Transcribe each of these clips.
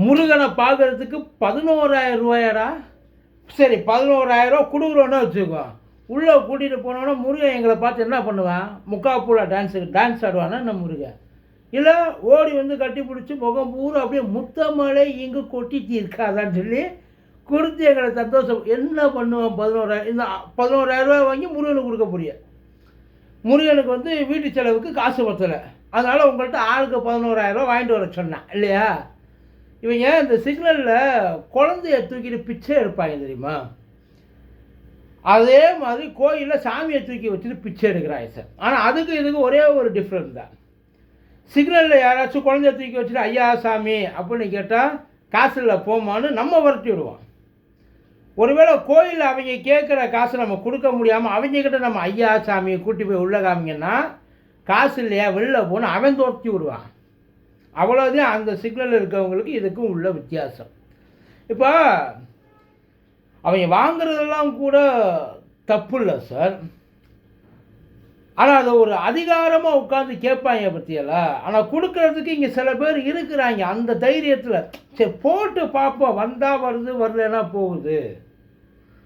முருகனை பார்க்கறதுக்கு பதினோராயிரம் ரூபாயாடா. சரி பதினோராயிரம் ரூபா கொடுக்குறோன்னு வச்சுக்கோ. உள்ளே கூட்டிகிட்டு போனோன்னா முருகன் எங்களை பார்த்து என்ன பண்ணுவான்? முக்காப்பூலா டான்ஸுக்கு டான்ஸ் ஆடுவானா என்ன முருகன்? இல்லை ஓடி வந்து கட்டி பிடிச்சி முகம் பூரா அப்படியே முத்தமலை இங்கு கொட்டிட்டு இருக்காதான்னு சொல்லி கொடுத்து எங்களை சந்தோஷம். என்ன பண்ணுவான் பதினோராயிரம்? இந்த பதினோராயிரம் ரூபாய் வாங்கி முருகனுக்கு கொடுக்க முடியும் முருகனுக்கு வந்து வீட்டு செலவுக்கு காசு பத்தலை. அதனால் உங்கள்கிட்ட ஆளுக்கு பதினோராயிரம் வாங்கிட்டு வர சொன்னேன் இல்லையா? இவங்க இந்த சிக்னலில் குழந்தைய தூக்கிட்டு பிச்சை எடுப்பாங்க தெரியுமா? அதே மாதிரி கோயிலில் சாமியை தூக்கி வச்சுட்டு பிச்சை எடுக்கிறாங்க சார். ஆனால் அதுக்கு இதுக்கு ஒரே ஒரு டிஃப்ரெண்ட் தான். சிக்னலில் யாராச்சும் குழந்தைய தூக்கி வச்சுட்டு ஐயா சாமி அப்படின்னு கேட்டால் காசு இல்லை போமான்னு நம்ம விரட்டி விடுவோம். ஒருவேளை கோயிலில் அவங்க கேட்குற காசு நம்ம கொடுக்க முடியாமல் அவங்கக்கிட்ட நம்ம ஐயா சாமியை கூட்டி போய் உள்ள காமிங்கன்னா காசு இல்லையா வெளில போன்னு அவன் துரத்தி விடுவான். அவ்வளோதான் அந்த சிக்னலில் இருக்கவங்களுக்கு இதுக்கும் உள்ள வித்தியாசம். இப்போ அவங்க வாங்குறதெல்லாம் கூட தப்பு இல்லை சார் ஆனால் அதை ஒரு அதிகாரமாக உட்காந்து கேட்பாங்க பற்றியெல்லாம் ஆனால் கொடுக்கறதுக்கு இங்கே சில பேர் இருக்கிறாங்க. அந்த தைரியத்தில். சரி போட்டு பார்ப்போம். வந்தால் வருது வரலன்னா போகுது.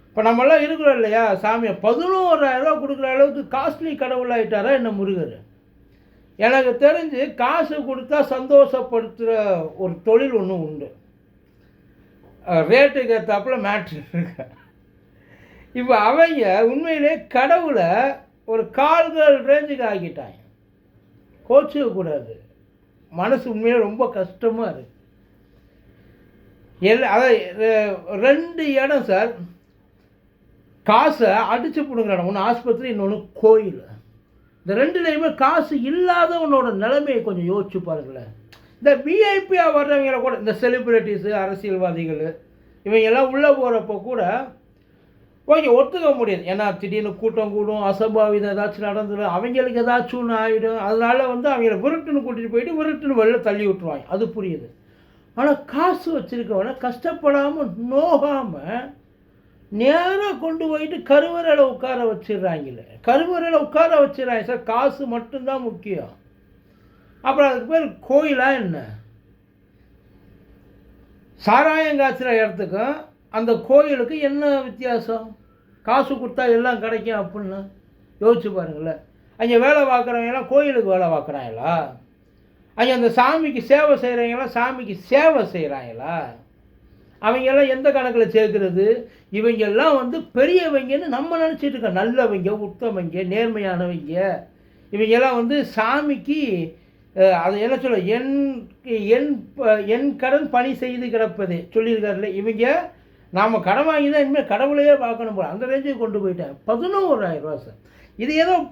இப்போ நம்மளாம் இருக்கிறோம் இல்லையா சாமியை பதினோராயிரம் ரூபா கொடுக்குற அளவுக்கு காஸ்ட்லி கடவுளாயிட்டாரா என்ன முருகர்? எனக்கு தெரிஞ்சு காசு கொடுத்தா சந்தோஷப்படுத்துகிற ஒரு தொழில் ஒன்று உண்டு. ரேட்டுக்கு ஏற்றாப்புல மேட்ரு இருக்கு. இப்போ அவங்க உண்மையிலே கடவுளை ஒரு கால்கள் ரேஞ்சுக்கு ஆக்கிட்டாங்க. கோச்சிக்கக்கூடாது மனசு உண்மையிலே ரொம்ப கஷ்டமாக இருக்கு. எல் அதான் ரெண்டு இடம் சார். காசை அடித்து பிடுங்குறாங்க. ஒன்று ஆஸ்பத்திரி இன்னொன்று கோயில். இந்த ரெண்டுலேயுமே காசு இல்லாதவனோட நிலைமையை கொஞ்சம் யோசிச்சு பாருங்களேன். இந்த விஐபியாக வர்றவங்கள கூட இந்த செலிப்ரிட்டிஸு அரசியல்வாதிகள் இவங்க எல்லாம் உள்ளே போகிறப்ப கூட ஓகே ஒத்துக்க முடியாது. ஏன்னா திடீர்னு கூட்டம் கூடும் அசம்பாவிதம் ஏதாச்சும் நடந்துடும் அவங்களுக்கு ஏதாச்சும் ஒன்று ஆகிடும் அதனால் வந்து அவங்கள விருட்டுன்னு கூட்டிகிட்டு போயிட்டு விருட்டுன்னு வெளில தள்ளி விட்டுருவாங்க. அது புரியுது. ஆனால் காசு வச்சுருக்கவனை கஷ்டப்படாமல் நோகாமல் நேராக கொண்டு போயிட்டு கருவறையில் உட்கார வச்சிடுறாங்களே. கருவறையில் உட்கார வச்சிடறாங்க சார் காசு மட்டும்தான் முக்கியம். அப்புறம் அதுக்கு பேர் கோயிலா என்ன? சாராயம் காய்ச்சிற இடத்துக்கும் அந்த கோயிலுக்கு என்ன வித்தியாசம்? காசு கொடுத்தா எல்லாம் கிடைக்கும் அப்படின்னு யோசிச்சு பாருங்களேன். அங்கே வேலை பார்க்குறவங்களாம் கோயிலுக்கு வேலை பார்க்குறாங்களா? அங்கே அந்த சாமிக்கு சேவை செய்கிறவங்களாம் சாமிக்கு சேவை செய்கிறாங்களா அவங்கெல்லாம் எந்த கணக்கில் சேர்க்கறது? இவங்கெல்லாம் வந்து பெரியவங்கன்னு நம்ம நினச்சிட்டு இருக்கோம் நல்லவங்க உத்தமங்க நேர்மையானவங்க. இவங்கெல்லாம் வந்து சாமிக்கு அது என்ன சொல்ல என் என் ப- என் கடன் பணி செய்து கிடப்பது. சொல்லியிருக்காருல்ல இவங்க நாம் கடன் வாங்கி தான் இனிமேல் கடவுளையே பார்க்கணும் போல. அந்த ரேஞ்சுக்கு கொண்டு போயிட்டேன். பதினோராயிரம் ரூபா சார். இது ஏதோ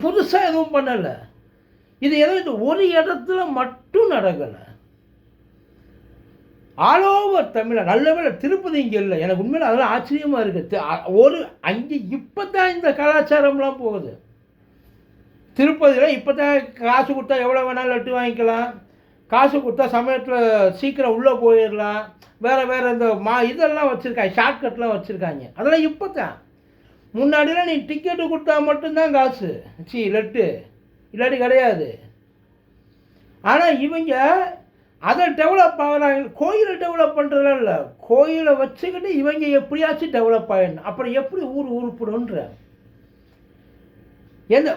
புதுசாக எதுவும் பண்ணலை. இது ஏதோ இந்த ஒரு இடத்துல மட்டும் நடக்கலை. ஆல் ஓவர் தமிழ் நல்ல வேலை திருப்பதி இங்கே இல்லை. எனக்கு உண்மையில் அதெல்லாம் ஆச்சரியமாக இருக்குது ஒரு அங்கே இப்போ தான் இந்த கலாச்சாரம்லாம் போகுது. திருப்பதியில் இப்போ தான் காசு கொடுத்தா எவ்வளோ வேணாலும் லட்டு வாங்கிக்கலாம். காசு கொடுத்தா சமயத்தில் சீக்கிரம் உள்ளே போயிடலாம். வேறு வேறு இந்த மா இதெல்லாம் வச்சுருக்காங்க ஷார்ட்கட்லாம் வச்சுருக்காங்க. அதெல்லாம் இப்போ தான் முன்னாடிலாம் நீ டிக்கெட்டு கொடுத்தா மட்டும்தான் காசு. சி லட்டு. இல்லாட்டி கிடையாது. ஆனால் இவங்க அதை டெவலப் ஆகிறாங்க கோயிலை டெவலப் பண்ணுறதுலாம் இல்லை. கோயிலை வச்சுக்கிட்டு இவங்க எப்படியாச்சும் டெவலப் ஆகிடணும் அப்புறம் எப்படி ஊர் உருப்படுன்ற எந்த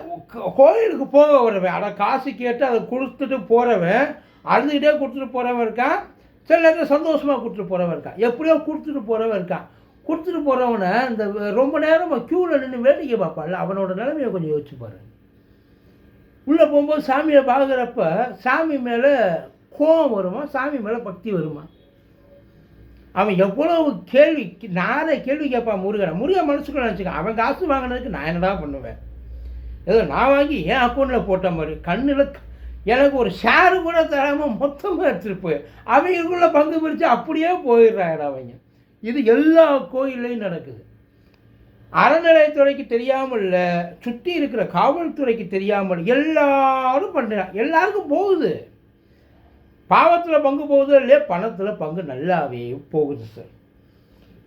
கோயிலுக்கு போக வரவன் அட காசு கேட்டு அதை கொடுத்துட்டு போகிறவன் அழுதுகிட்டே கொடுத்துட்டு போகிறவன் இருக்கான் சில நேரத்தில் சந்தோஷமாக கொடுத்துட்டு போகிறவன் இருக்கான் எப்படியோ கொடுத்துட்டு போகிறவன் இருக்கான் கொடுத்துட்டு போகிறவனை இந்த ரொம்ப நேரமாக க்யூவில் நின்று வேடிக்கை பார்ப்பான்ல. அவனோட நிலைமையை கொஞ்சம் யோசிச்சு பாரு. உள்ளே போகும்போது சாமியை பார்க்குறப்ப சாமி மேலே கோபம் வருமா? சாமி மேலே பக்தி வருமா? அவன் எவ்வளவு கேள்வி நாரே கேள்வி கேட்பான் முருகனை. முருகன் மனசுக்குள்ள நினச்சிக்க அவன் காசு வாங்கினதுக்கு நான் என்னடா பண்ணுவேன்? ஏதோ நான் வாங்கி என் அக்கௌண்ட்டில் போட்ட மாதிரி கண்ணில் எனக்கு ஒரு ஷேரு கூட தராமல் மொத்தமாக எடுத்துகிட்டு அவங்களுக்குள்ள பங்கு பிரித்து அப்படியே போயிடுறாங்க அவங்க இது எல்லா கோயில்லையும் நடக்குது. அறநிலையத்துறைக்கு தெரியாமல் இல்லை சுற்றி இருக்கிற காவல்துறைக்கு தெரியாமல் எல்லாரும் பண்ணுறாங்க எல்லாருக்கும் போகுது. பாவத்தில் பங்கு போகுது இல்லையா பணத்தில் பங்கு நல்லாவே போகுது சார்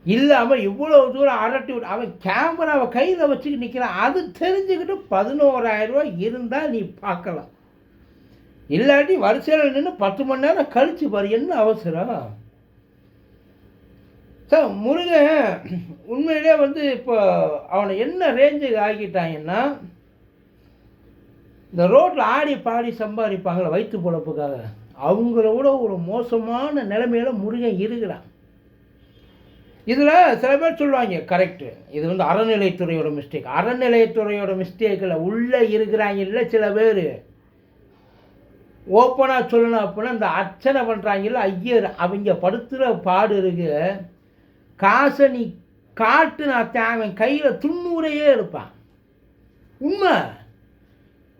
இல்லாமல் இவ்வளோ தூரம் அரட்டி விட்டு அவன் கேமராவை கையில் வச்சுக்கிட்டு நிற்கிறான் அது தெரிஞ்சுக்கிட்டு பதினோராயிரம் இருந்தால் நீ பார்க்கலாம். இல்லாட்டி வரிசையில் நின்று பத்து மணி நேரம் கழிச்சு பாரு என்ன அவசரம்? சார் முருகன் உண்மையிலே வந்து இப்போ அவனை என்ன ரேஞ்சுக்கு ஆக்கிட்டாங்கன்னா இந்த ரோட்டில் ஆடி பாடி சம்பாதிப்பாங்களே வயிற்று பொழப்புக்காக. அவங்கள விட ஒரு மோசமான நிலைமையில் முருகன் இருக்கிறான். இதில் சில பேர் சொல்லுவாங்க கரெக்டு இது வந்து அறநிலைத்துறையோட மிஸ்டேக் அறநிலையத்துறையோட மிஸ்டேக்கில் உள்ளே இருக்கிறாங்க இல்லை சில பேர். ஓப்பனாக சொல்லணும் அப்படின்னா இந்த அர்ச்சனை பண்ணுறாங்கல்ல ஐயர் அவங்க படுத்துகிற பாடு இருக்கு. காசை நீ காட்டு நான் அவன் கையில் துண்ணூரையே எடுப்பான். உண்மை.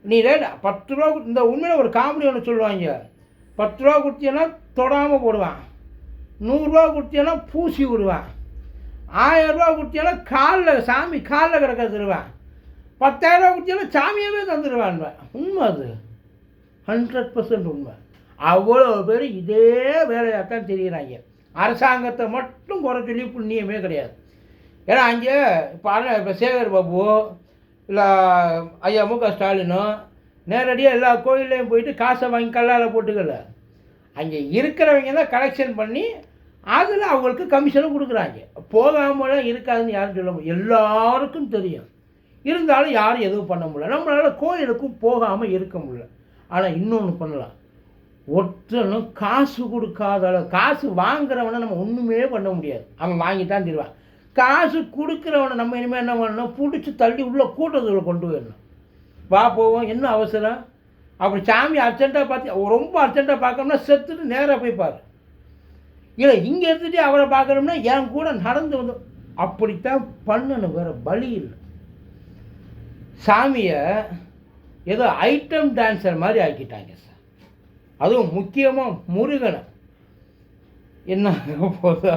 நீ ரேட் பத்து ரூபா கொடு- இந்த உண்மையில் ஒரு காமெடி ஒன்று சொல்லுவாங்க. பத்து ரூபா கொடுத்தீங்கன்னா தொடாமல் போடுவான். நூறுரூவா கொடுத்தீங்கன்னா பூசி விடுவான். ஆயிரம் ரூபா கொடுத்தீங்கன்னா காலில் சாமி காலில் கிடக்க தருவான். பத்தாயிரம் ரூபா கொடுத்தீங்கன்னா சாமியவே தந்துடுவான் உண்மை அது. ஹண்ட்ரட் பர்சன்ட் உண்மை. அவ்வளோ பேர் இதே வேலையாக தான் தெரிகிறாங்க அரசாங்கத்தை மட்டும் குறை சொல்லி புண்ணியமே கிடையாது. ஏன்னா அங்கே இப்போ இப்போ சேகர் பாபு இல்லை ஐயா மு க ஸ்டாலினோ நேரடியாக எல்லா கோயில்லையும் போயிட்டு காசை வாங்கி கல்லால் போட்டுக்கல. அங்கே இருக்கிறவங்க தான் கலெக்ஷன் பண்ணி அதில் அவங்களுக்கு கமிஷனும் கொடுக்குறாங்க. போகாமலாம் இருக்காதுன்னு யாரும் சொல்ல முடியும் எல்லாருக்கும் தெரியும். இருந்தாலும் யாரும் எதுவும் பண்ண முடியல. நம்மளால் கோயிலுக்கும் போகாமல் இருக்க முடியல. ஆனால் இன்னொன்று பண்ணலாம். ஒற்றனும் காசு கொடுக்காத அளவு காசு வாங்குறவனை நம்ம ஒன்றுமே பண்ண முடியாது. அவன் வாங்கித்தான் தருவான். காசு கொடுக்குறவனை நம்ம இனிமேல் என்ன பண்ணணும்? பிடிச்சி தள்ளி உள்ள கூட்டத்தில் கொண்டு வரணும் வா போவோம் என்ன அவசரம்? அப்படி சாமி அர்ஜென்ட்டாக பார்த்து ரொம்ப அர்ஜென்ட்டாக பார்க்கணும்னா செத்துட்டு நேராக போய் பாரு. இல்லை இங்கே இருந்துட்டு அவரை பார்க்கணும்னா என் கூட நடந்து வந்து அப்படித்தான் பண்ணணும் வேறு பலி இல்லை. சாமியை ஏதோ ஐட்டம் டான்ஸர் மாதிரி ஆக்கிட்டாங்க சார் அதுவும் முக்கியமாக முருகனை. என்ன போதா